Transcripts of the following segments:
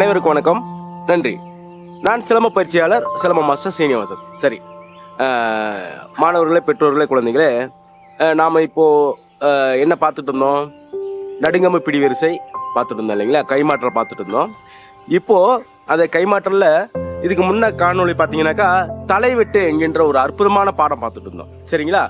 அனைவருக்கும் வணக்கம். நன்றி. நான் சிலம்ப பயிற்சியாளர் சிலம்ப மாஸ்டர் சீனிவாசன். சரி. மாணவர்களே பெற்றோர்களே குழந்தைகளே நாம் இப்போது என்ன பார்த்துட்டு இருந்தோம்? நடுங்கம்பு பிடி வரிசை பார்த்துட்டு இருந்தோம் இல்லைங்களா? கைமாற்றல் பார்த்துட்டு இருந்தோம். இப்போது அந்த கைமாற்றல இதுக்கு முன்ன காணொளி பார்த்தீங்கன்னாக்கா தலைவெட்டு என்கின்ற ஒரு அற்புதமான பாடம் பார்த்துட்டு இருந்தோம். சரிங்களா?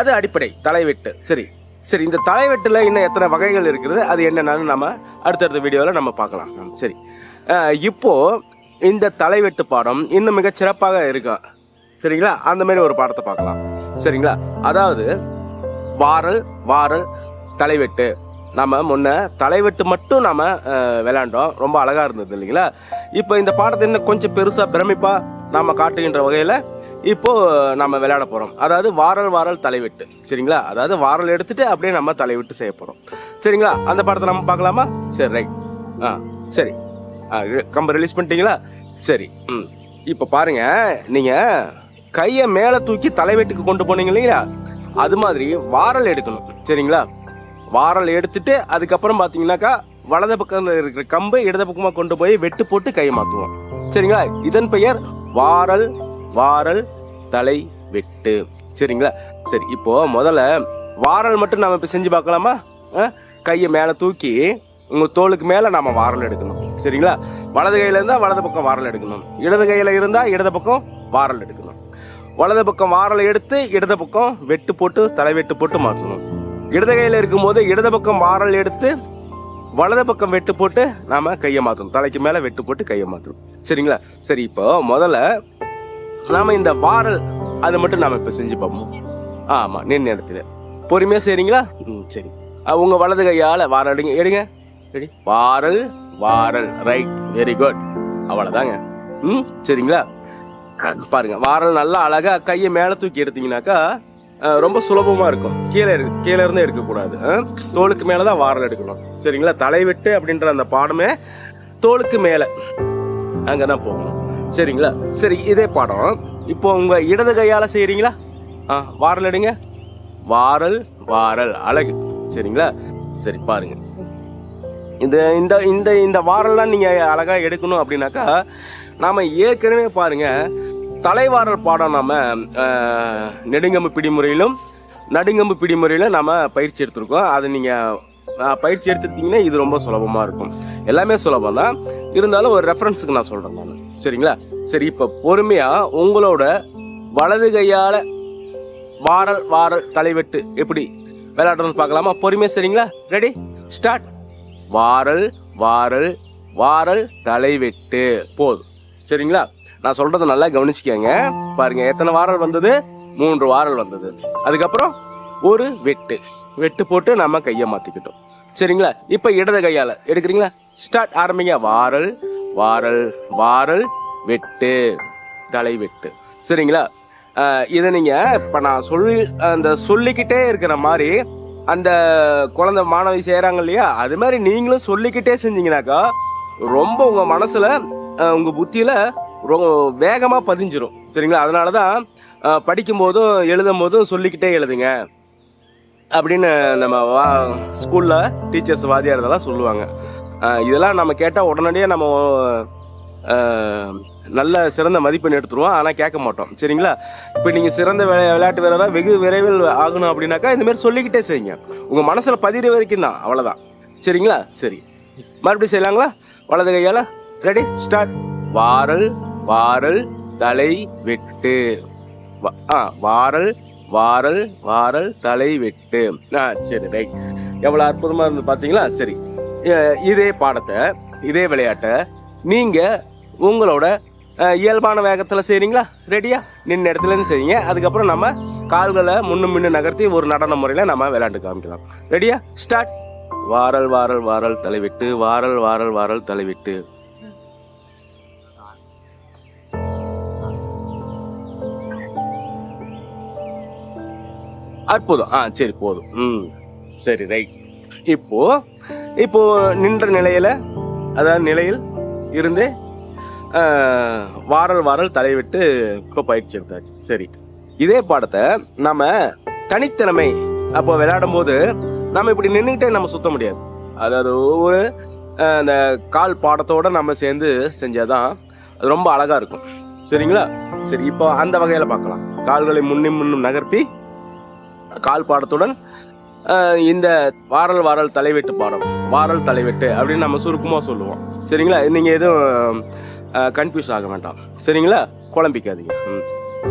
அது அடிப்படை தலைவெட்டு. சரி. சரி இந்த தலைவெட்டில் இன்னும் எத்தனை வகைகள் இருக்குது அது என்னென்னு நம்ம அடுத்தடுத்த வீடியோவில் நம்ம பார்க்கலாம். சரி. இப்போது இந்த தலைவெட்டு பாடம் இன்னும் மிக சிறப்பாக இருக்கும் சரிங்களா? அந்த மாதிரி ஒரு பாடத்தை பார்க்கலாம். சரிங்களா? அதாவது வாரல் வாரல் தலைவெட்டு. நம்ம முன்ன தலைவெட்டு மட்டும் நம்ம விளாண்டோம் விளையாண்டோம். ரொம்ப அழகாக இருந்தது இல்லைங்களா? இப்போ இந்த பாடத்தை இன்னும் கொஞ்சம் பெருசாக பிரமிப்பாக நாம் காட்டுகின்ற வகையில் இப்போது நம்ம விளையாட போகிறோம் அதாவது வாரல் வாரல் தலைவெட்டு. சரிங்களா? அதாவது வாரல் எடுத்துட்டு அப்படியே நம்ம தலைவெட்டு செய்ய போகிறோம் சரிங்களா? அந்த பாடத்தை நம்ம பார்க்கலாமா? சரி ரைட் ஆ சரி. கம்ப ரிலீஸ் பண்ணிட்டீங்களா? சரி ம். இப்போ பாருங்க நீங்கள் கையை மேலே தூக்கி தலைவெட்டுக்கு கொண்டு போனீங்க இல்லைங்களா? அது மாதிரி வாரல் எடுக்கணும் சரிங்களா? வாரல் எடுத்துட்டு அதுக்கப்புறம் பார்த்தீங்கன்னாக்கா வலது பக்கம் இருக்கிற கம்பை இடது பக்கமாக கொண்டு போய் வெட்டு போட்டு கையை மாற்றுவோம் சரிங்களா? இதன் பெயர் வாரல் வாரல் தலை வெட்டு சரிங்களா? சரி இப்போ முதல்ல வாரல் மட்டும் நம்ம இப்போ செஞ்சு பார்க்கலாமா? கையை மேலே தூக்கி உங்கள் தோலுக்கு மேலே நாம் வாரல் எடுக்கணும். சரிங்களா? வலது கையில் இருந்தால் வலது பக்கம் வாரல் எடுக்கணும். இடது கையில் இருந்தால் இடது பக்கம் வாரல் எடுக்கணும். வலது பக்கம் வாரல் எடுத்து இடது பக்கம் வெட்டு போட்டு தலை வெட்டு போட்டு மாற்றணும். இடது கையில் இருக்கும்போது இடது பக்கம் வாரல் எடுத்து வலது பக்கம் வெட்டு போட்டு நாம் கையை மாற்றணும். தலைக்கு மேலே வெட்டு போட்டு கையை மாற்றணும். சரிங்களா? சரி இப்போ முதல்ல நாம் இந்த வாரல் அது மட்டும் நாம் இப்போ செஞ்சு பார்ப்போம். ஆமாம் நின்று இடத்துல பொறுமையாக செய்கிறீங்களா ம் சரி. உங்கள் வலது கையால் வாரல் எடுங்க. எடுங்க. ரெடி. வாரல் வாரல் ரைட் வெரி குட் அவ்வளோதாங்க ம் சரிங்களா? பாருங்க வாரல் நல்லா அழகா கையை மேலே தூக்கி எடுத்தீங்கன்னாக்கா ரொம்ப சுலபமா இருக்கும். கீழே இருக்கு கீழே இருந்து எடுக்கக்கூடாது. தோலுக்கு தோலுக்கு மேலதான் வாரல் எடுக்கணும். சரிங்களா? தலைவிட்டு அப்படின்ற அந்த பாடமே தோலுக்கு மேலே. அங்கே தான் போகணும். சரிங்களா? சரி இதே பாடம். இப்போ உங்க இடது கையால் செய்கிறீங்களா ஆ வாரல் எடுங்க. வாரல் வாரல் அழகு. சரிங்களா? சரி பாருங்க. இந்த இந்த இந்த இந்த வாரம்லாம் நீங்கள் அழகாக எடுக்கணும் அப்படின்னாக்கா நாம் ஏற்கனவே பாருங்க தலைவாரல் பாடம் நாம் நெடுங்கம்பு பிடிமுறையிலும் நடுங்கம்பு பிடிமுறையிலும் நாம் பயிற்சி எடுத்திருக்கோம். அதை நீங்கள் பயிற்சி எடுத்துட்டிங்கன்னா இது ரொம்ப சுலபமாக இருக்கும். எல்லாமே சுலபம் தான். இருந்தாலும் ஒரு ரெஃபரன்ஸுக்கு நான் சொல்கிறேன் நான். சரிங்களா? சரி இப்போ பொறுமையாக உங்களோட வலது கையால் வாரல் வாரல் தலைவெட்டு எப்படி? விளையாடுறது பார்க்கலாமா? பொறுமையாக சரிங்களா? ரெடி ஸ்டார்ட் வாரல் வாரல் வாரல் தலைவெட்டு. போதும். சரிங்களா? நான் சொல்றதை நல்லா கவனிச்சுக்கங்க. பாருங்க எத்தனை வாரல் வந்தது? மூன்று வாரல் வந்தது. அதுக்கப்புறம் ஒரு வெட்டு. வெட்டு போட்டு நம்ம கையை மாற்றிக்கிட்டோம் சரிங்களா? இப்போ இடது கையால். எடுக்கிறீங்களா? ஸ்டார்ட் ஆரம்பிங்க. வாரல் வாரல் வாரல் வெட்டு தலை வெட்டு சரிங்களா இதை நீங்கள் இப்போ நான் சொல்லி அந்த சொல்லிக்கிட்டே இருக்கிற மாதிரி அந்த குழந்தை மாணவி செய்கிறாங்க இல்லையா? அது மாதிரி நீங்களும் சொல்லிக்கிட்டே செஞ்சீங்கனாக்கா ரொம்ப உங்கள் மனசில் உங்கள் புத்தியில் ரொம்ப வேகமாக பதிஞ்சிரும். சரிங்களா? அதனால தான் படிக்கும் போதும் எழுதும் போதும் சொல்லிக்கிட்டே எழுதுங்க. அப்படின்னு நம்ம வா ஸ்கூலில் டீச்சர்ஸ் வாதியார் இதெல்லாம் சொல்லுவாங்க. இதெல்லாம் நம்ம கேட்டால் உடனடியாக நம்ம நல்ல சிறந்த மதிப்பெண் எடுத்துருவோம். ஆனால் கேட்க மாட்டோம். சரிங்களா? இப்போ நீங்கள் சிறந்த விளை விளையாட்டு வீரராக வெகு விரைவில் ஆகணும் அப்படின்னாக்கா இந்தமாரி சொல்லிக்கிட்டே செய்யுங்க. உங்கள் மனசில் பதிகிற வரைக்கும் தான் அவ்வளோதான் சரிங்களா? சரி. மறுபடியும் செய்யலாங்களா? வலது கையால் ரெடி ஸ்டார்ட் வாரல் வாரல் தலை வெட்டு. ஆ வாரல் வாரல் வாரல் தலை வெட்டு. ஆ சரி ரைட் எவ்வளோ அற்புதமாக இருந்து பார்த்தீங்களா சரி. இதே பாடத்தை இதே விளையாட்டை நீங்கள் உங்களோட இயல்பான வேகத்தில் செய்கிறீங்களா ரெடியா நின்று இடத்துல இருந்து செய்யுங்க. அதுக்கப்புறம் நம்ம கால்களை முன்னு முன்னு நகர்த்தி ஒரு நடன முறையில் நம்ம விளையாண்டு காமிக்கலாம். ரெடியா ஸ்டார்ட் வாரல் வாரல் வாரல் தலைவிட்டு வாரல் வாரல் வாரல் தலைவிட்டு. அற்புதம் ஆ சரி போதும். ம் சரி ரைட் இப்போ இப்போ நின்ற நிலையில அதாவது நிலையில் இருந்து வாரல் வாரல் தலைவிட்டு இப்போ பயிற்சி எடுத்தாச்சு. சரி. இதே பாடத்தை நம்ம தனித்திறமை அப்போ விளையாடும் போது நம்ம இப்படி நின்றுக்கிட்டே நம்ம சுத்த முடியாது. அதாவது ஒவ்வொரு அந்த கால் பாடத்தோட நம்ம சேர்ந்து செஞ்சாதான் அது ரொம்ப அழகா இருக்கும். சரிங்களா? சரி இப்போ அந்த வகையில பார்க்கலாம். கால்களை முன்னும் முன்னும் நகர்த்தி கால் பாடத்துடன் இந்த வாரல் வாரல் தலைவெட்டு பாடம் வாரல் தலைவெட்டு அப்படின்னு நம்ம சுருக்கமாக சொல்லுவோம். சரிங்களா? நீங்கள் எதுவும் கன்ஃபியூஸ் ஆக வேண்டாம். சரிங்களா? குழம்பிக்காதீங்க. ம்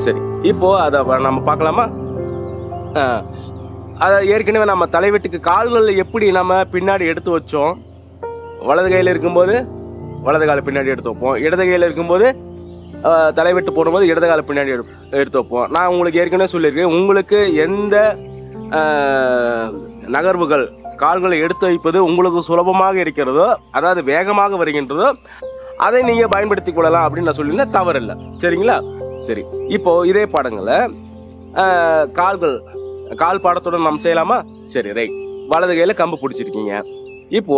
சரி. இப்போ அதை நம்ம பார்க்கலாமா? அதை ஏற்கனவே நம்ம தலைவெட்டுக்கு கால்களில் எப்படி நம்ம பின்னாடி எடுத்து வச்சோம்? வலது கையில் இருக்கும்போது வலது காலை பின்னாடி எடுத்து வைப்போம். இடது கையில் இருக்கும்போது தலைவெட்டு போடும்போது இடது காலை பின்னாடி எடு எடுத்து வைப்போம். நான் உங்களுக்கு ஏற்கனவே சொல்லியிருக்கேன். உங்களுக்கு எந்த நகர்வுகள் கால்களை எடுத்து வைப்பது உங்களுக்கு சுலபமாக இருக்கிறதோ அதாவது வேகமாக வருகின்றதோ அதை நீங்க பயன்படுத்தி கொள்ளலாம் அப்படின்னு நான் சொல்லியிருந்தேன். தவறில்லை. சரிங்களா? சரி. இப்போ இதே பாடங்களை கால்கள் கால் பாடத்துடன் நம்ம செய்யலாமா? சரி ரைட் வலது கையில கம்பு பிடிச்சிருக்கீங்க. இப்போ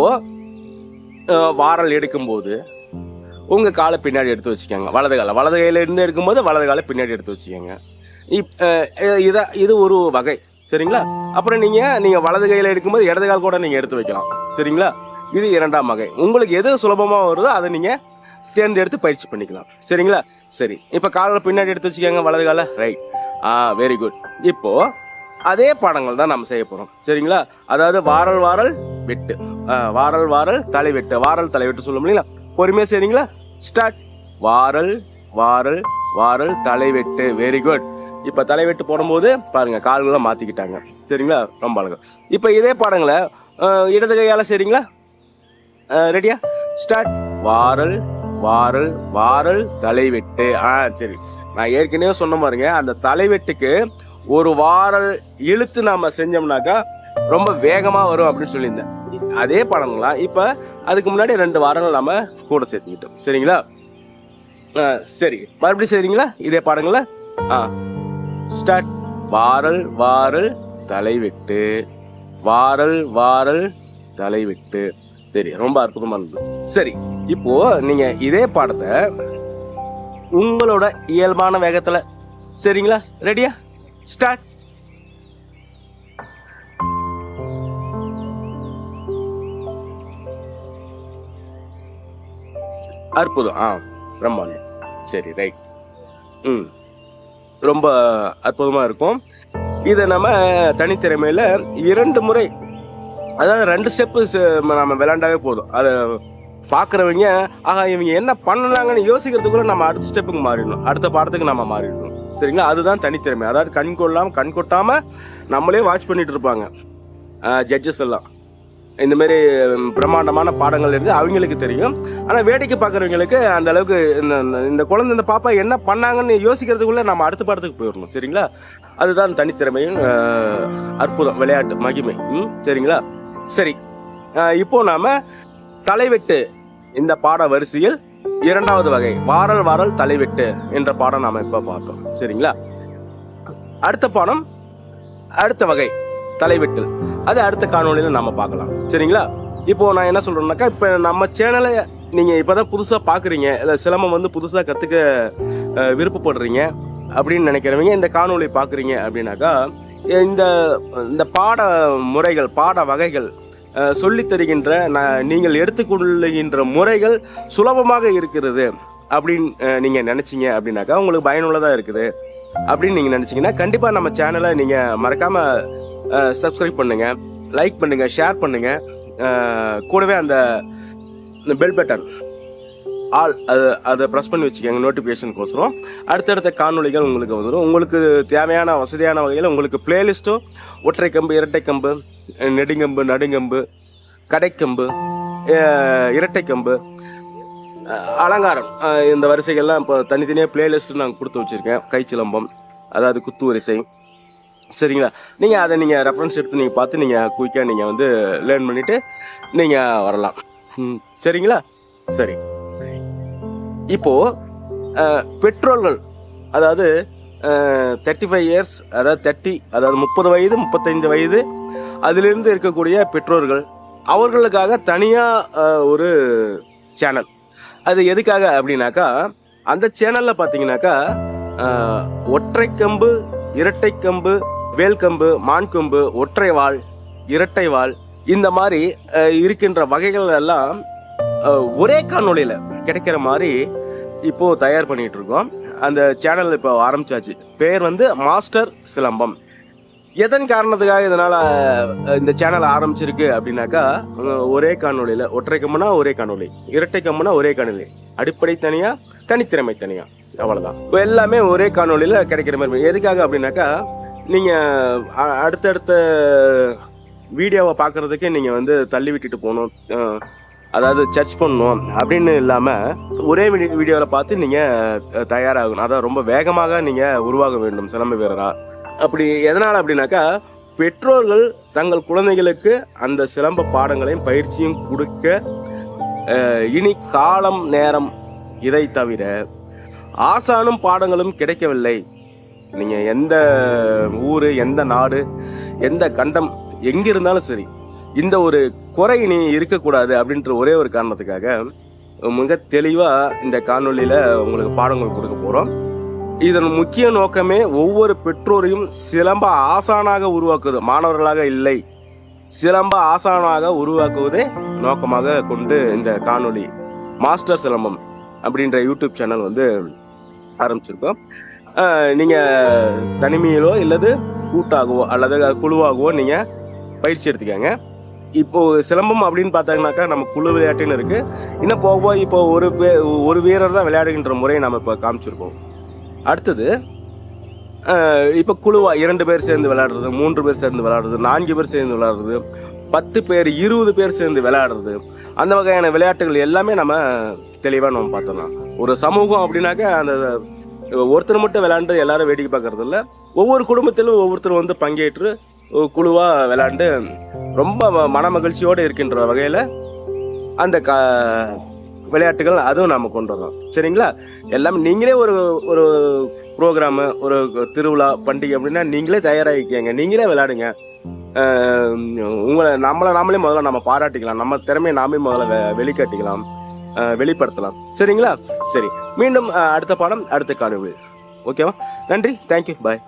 வாரல் எடுக்கும்போது உங்க காலை பின்னாடி எடுத்து வச்சுக்கோங்க. வலது காலை. வலது கையில இருந்து எடுக்கும்போது வலது காலை பின்னாடி எடுத்து வச்சுக்கோங்க. இப் இதை இது ஒரு வகை. சரிங்களா? அப்புறம் நீங்க நீங்க வலது கையில எடுக்கும்போது இடது கால் கூட நீங்க எடுத்து வைக்கலாம். சரிங்களா? இது இரண்டாம் வகை. உங்களுக்கு எது சுலபமாக வருதோ அதை நீங்கள் தேர்ந்தெடுத்து பயிற்சி பண்ணிக்கலாம். சரிங்களா? சரி. இப்போ காலில் பின்னாடி எடுத்து வச்சுக்கோங்க வலது கால. ரைட் ஆ வெரி குட் இப்போது அதே பாடங்கள் தான் நம்ம செய்ய போகிறோம் சரிங்களா? அதாவது வாரல் வாரல் வெட்டு. வாரல் வாரல் தலை வெட்டு. வாரல் தலை வெட்டு சொல்லும் இல்லைங்களா? பொறுமையாக சரிங்களா ஸ்டார்ட் வாரல் வாரல் வாரல் தலை வெட்டு. வெரி குட் இப்போ தலை வெட்டு போடும்போது பாருங்கள் கால்களை மாற்றிக்கிட்டாங்க சரிங்களா? ரொம்ப அழகு. இப்போ இதே பாடங்களை இடது கையால் சரிங்களா ரெடியா ஸ்டார்ட் வாரல் வாரல் வாரல் தலைவெட்டு. ஆ சரி. நான் ஏற்கனவே சொன்ன மாதிரிங்க அந்த தலைவெட்டுக்கு ஒரு வாரல் இழுத்து நாம செஞ்சோம்னாக்கா ரொம்ப வேகமா வரும் அப்படின்னு சொல்லியிருந்தேன். அதே படங்களாம் இப்ப அதுக்கு முன்னாடி ரெண்டு வாரங்கள் நாம கூட சேர்த்துக்கிட்டோம். சரிங்களா? ஆ, சரி. மறுபடியும் சரிங்களா இதே பாடங்களா? ஆ. ஸ்டார்ட் வாரல் வாரல் தலைவிட்டு. வாரல் வாரல் தலைவிட்டு. சரி ரொம்ப அற்புதமாக இருந்தது. சரி இப்போது நீங்கள் இதே பாடத்தை உங்களோட இயல்பான வேகத்தில் சரிங்களா? ரெடியா ஸ்டார்ட் அற்புதம். ஆ ரொம்ப சரி ரைட் ம் ரொம்ப அற்புதமாக இருக்கும். இதை நம்ம தனித்திறமையில் இரண்டு முறை அதாவது ரெண்டு ஸ்டெப்பு நம்ம விளாண்டாவே போதும். அதை பார்க்குறவங்க ஆஹா இவங்க என்ன பண்ணலாங்கன்னு யோசிக்கிறதுக்குள்ள நம்ம அடுத்த ஸ்டெப்புக்கு மாறிடணும். அடுத்த பாடத்துக்கு நம்ம மாறிடணும். சரிங்களா? அதுதான் தனித்திறமை. அதாவது கண் கொள்ளாமல் கண் கொட்டாமல் நம்மளே வாட்ச் பண்ணிட்டு இருப்பாங்க. ஜட்ஜஸ் எல்லாம். இந்த மாதிரி பிரம்மாண்டமான பாடங்கள் இருக்கு. அவங்களுக்கு தெரியும். ஆனால் வேடிக்கை பார்க்குறவங்களுக்கு அந்த அளவுக்கு இந்த இந்த- இந்த குழந்தை இந்த பாப்பா என்ன பண்ணாங்கன்னு யோசிக்கிறதுக்குள்ளே நம்ம அடுத்த பாடத்துக்கு போயிடணும். சரிங்களா? அதுதான் தனித்திறமையும் அற்புதம் விளையாட்டு மகிமை. ம் சரிங்களா? சரி இப்போ நாம தலைவெட்டு இந்த பாட வரிசையில் இரண்டாவது வகை வாரல் வாரல் தலைவெட்டு என்ற பாடம் நாம இப்ப பார்த்தோம். சரிங்களா? அடுத்த பாடம் அடுத்த வகை தலைவெட்டு. அது அடுத்த காணொலியில நாம பார்க்கலாம். சரிங்களா? இப்போ நான் என்ன சொல்றேன்னாக்கா இப்ப நம்ம சேனலை நீங்க இப்பதான் புதுசா பாக்குறீங்க இல்ல சிலம்பம் வந்து புதுசா கத்துக்க விருப்பப்படுறீங்க அப்படின்னு நினைக்கிறவங்க இந்த காணொலி பாக்குறீங்க அப்படின்னாக்கா இந்த இந்த பாட முறைகள் பாட வகைகள் சொல்லித்தருகின்ற சொல்லித் தருகின்ற ந- நீங்கள் எடுத்துக்கொள்ளுகின்ற முறைகள் சுலபமாக இருக்கிறது அப்படின்னு நீங்கள் நினச்சிங்க அப்படின்னாக்கா உங்களுக்கு பயனுள்ளதாக இருக்குது. அப்படின்னு நீங்கள் நினச்சிங்கன்னா கண்டிப்பாக நம்ம சேனலை நீங்கள் மறக்காமல் சப்ஸ்கிரைப் பண்ணுங்கள் லைக் பண்ணுங்கள் ஷேர் பண்ணுங்கள் கூடவே அந்த பெல் பட்டன் ஆல் அது அதை ப்ரெஸ் பண்ணி வச்சுக்கோங்க நோட்டிஃபிகேஷனுக்கோசரம் அடுத்தடுத்த காணொலிகள் உங்களுக்கு வந்துடும் உங்களுக்கு தேவையான வசதியான வகையில் உங்களுக்கு பிளேலிஸ்ட்டும் ஒற்றை கம்பு இரட்டை கம்பு நெடுங்கம்பு நடுங்கம்பு கடைக்கம்பு இரட்டை கம்பு அலங்காரம். இந்த வரிசைகள்லாம் இப்போ தனித்தனியாக பிளேலிஸ்ட்டு நாங்கள் கொடுத்து வச்சுருக்கேன். கைச்சிலம்பம் அதாவது குத்து வரிசை. சரிங்களா? நீங்கள் அதை நீங்கள் ரெஃபரன்ஸ் எடுத்து நீங்கள் பார்த்து நீங்கள் குயிக்காக நீங்கள் வந்து லேர்ன் பண்ணிவிட்டு நீங்கள் வரலாம். ம், சரிங்களா? சரி. இப்போ பெட்ரோல்கள் பெற்றோர்கள் அதாவது தேர்ட்டி ஃபைவ் இயர்ஸ் அதாவது தேர்ட்டி அதாவது முப்பது வயது முப்பத்தைந்து வயது அதிலிருந்து இருக்கக்கூடிய பெற்றோர்கள் அவர்களுக்காக தனியாக ஒரு சேனல். அது எதுக்காக அப்படின்னாக்கா அந்த சேனலில் பார்த்தீங்கன்னாக்கா ஒற்றை கம்பு இரட்டை கம்பு வேல்கம்பு மான்கொம்பு ஒற்றை வாள் இரட்டை வாள் இந்த மாதிரி இருக்கின்ற வகைகள் எல்லாம் ஒரே காணொலியில் கிடைக்கிற மாதிரி இப்போது தயார் பண்ணிகிட்டு இருக்கோம் அந்த சேனல் இப்போ ஆரம்பித்தாச்சு பேர் வந்து மாஸ்டர் சிலம்பம். எதன் காரணத்துக்காக இதனால் இந்த சேனல் ஆரம்பிச்சிருக்கு அப்படின்னாக்கா ஒரே காணொலியில் ஒற்றை கம்புனா ஒரே காணொலி இரட்டை கம்புனா ஒரே காணொலி அடிப்படை தனியாக தனித்திறமை தனியாக அவ்வளோதான் இப்போ எல்லாமே ஒரே காணொலியில் கிடைக்கிற மாதிரி எதுக்காக அப்படின்னாக்கா நீங்கள் அடுத்தடுத்த வீடியோவை பார்க்குறதுக்கு நீங்கள் வந்து தள்ளி விட்டுட்டு போகணும். அதாவது சர்ச் பண்ணணும் அப்படின்னு இல்லாமல் ஒரே வீடியோவில் பார்த்து நீங்கள் தயாராகணும். அதாவது ரொம்ப வேகமாக நீங்கள் உருவாக வேண்டும் சிலம்ப வீரராக அப்படி எதனால் அப்படின்னாக்கா பெற்றோர்கள் தங்கள் குழந்தைகளுக்கு அந்த சிலம்ப பாடங்களையும் பயிற்சியும் கொடுக்க இனி காலம் நேரம் இதை தவிர ஆசானும் பாடங்களும் கிடைக்கவில்லை. நீங்கள் எந்த ஊர் எந்த நாடு எந்த கண்டம் எங்கே இருந்தாலும் சரி இந்த ஒரு குறை நீ இருக்கக்கூடாது அப்படின்ற ஒரே ஒரு காரணத்துக்காக மிக தெளிவாக இந்த காணொலியில் உங்களுக்கு பாடங்கள் கொடுக்க போகிறோம் இதன் முக்கிய நோக்கமே ஒவ்வொரு பெற்றோரையும் சிலம்ப ஆசானாக உருவாக்குவது மாணவர்களாக இல்லை சிலம்ப ஆசானாக உருவாக்குவதே நோக்கமாக கொண்டு இந்த காணொளி மாஸ்டர் சிலம்பம் அப்படின்ற யூடியூப் சேனல் வந்து ஆரம்பிச்சிருக்கோம். நீங்கள் தனிமையிலோ இல்லது கூட்டாகவோ அல்லது குழுவாகவோ நீங்கள் பயிற்சி எடுத்துக்கங்க. இப்போ சிலம்பம் அப்படின்னு பார்த்தாங்கனாக்கா நம்ம குழு விளையாட்டுன்னு இருக்கு. இன்னும் போக போக இப்போ ஒரு பே- ஒரு வீரர் தான் விளையாடுகின்ற முறையை நம்ம இப்போ காமிச்சிருக்கோம் அடுத்தது இப்போ குழுவா இரண்டு பேர் சேர்ந்து விளையாடுறது மூன்று பேர் சேர்ந்து விளையாடுறது நான்கு பேர் சேர்ந்து விளையாடுறது பத்து பேர் இருபது பேர் சேர்ந்து விளையாடுறது அந்த வகையான விளையாட்டுகள் எல்லாமே நம்ம தெளிவாக நம்ம பார்த்தோம்னா ஒரு சமூகம் அப்படின்னாக்கா அந்த ஒருத்தர் மட்டும் விளையாண்டு எல்லாரும் வேடிக்கை பார்க்கறது இல்லை ஒவ்வொரு குடும்பத்திலும் ஒவ்வொருத்தரும் வந்து பங்கேற்று குழுவாக விளாண்டு ரொம்ப ம- மன மகிழ்ச்சியோடு இருக்கின்ற வகையில் அந்த க விளையாட்டுகள் அதுவும் நாம் கொண்டு வரோம் சரிங்களா? எல்லாமே நீங்களே ஒரு ஒரு ப்ரோக்ராமு ஒரு திருவிழா பண்டிகை அப்படின்னா நீங்களே தயாராகிக்கங்க. நீங்களே விளையாடுங்க. உங்களை நம்மளை நாமளே முதல்ல நம்ம பாராட்டிக்கலாம். நம்ம திறமையை நாமே முதல்ல வெ- வெளிக்காட்டிக்கலாம். வெளிப்படுத்தலாம். சரிங்களா? சரி. மீண்டும் அடுத்த பாடம் அடுத்த காணொளி. ஓகேவா? நன்றி. Thank you bye